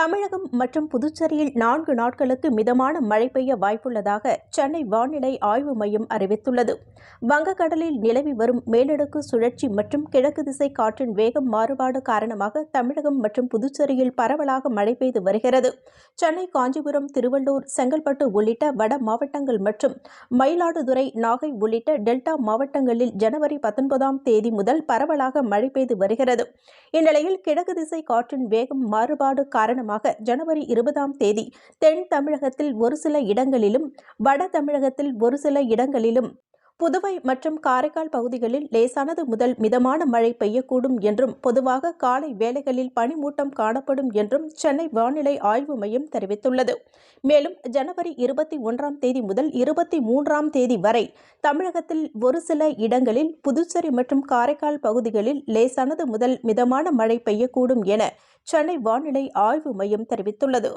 தமிழகம் மற்றும் புதுச்சேரியில் நான்கு நாட்களுக்கு மிதமான மழை பெய்ய வாய்ப்புள்ளதாக சென்னை வானிலை ஆய்வு மையம் அறிவித்துள்ளது. வங்கக்கடலில் நிலவி வரும் மேலடுக்கு சுழற்சி மற்றும் கிழக்கு திசை காற்றின் வேகம் மாறுபாடு காரணமாக தமிழகம் மற்றும் புதுச்சேரியில் பரவலாக மழை பெய்து வருகிறது. சென்னை காஞ்சிபுரம் திருவள்ளூர் செங்கல்பட்டு உள்ளிட்ட வட மாவட்டங்கள் மற்றும் மயிலாடுதுறை நாகை உள்ளிட்ட டெல்டா மாவட்டங்களில் ஜனவரி பத்தொன்பதாம் தேதி முதல் பரவலாக மழை பெய்து வருகிறது. இந்நிலையில் கிழக்கு திசை காற்றின் வேகம் மாறுபாடு காரணமாக ஜனவரி இருபதாம் தேதி தென் தமிழகத்தில் ஒரு சில இடங்களிலும் வட தமிழகத்தில் ஒரு சில இடங்களிலும் புதுவை மற்றும் காரைக்கால் பகுதிகளில் லேசானது முதல் மிதமான மழை பெய்யக்கூடும் என்றும் பொதுவாக காலை வேளைகளில் பனிமூட்டம் காணப்படும் என்றும் சென்னை வானிலை ஆய்வு மையம் தெரிவித்துள்ளது. மேலும் ஜனவரி இருபத்தி ஒன்றாம் தேதி முதல் இருபத்தி மூன்றாம் தேதி வரை தமிழகத்தில் ஒரு சில இடங்களில் புதுச்சேரி மற்றும் காரைக்கால் பகுதிகளில் லேசானது முதல் மிதமான மழை பெய்யக்கூடும் என சென்னை வானிலை ஆய்வு மையம் தெரிவித்துள்ளது.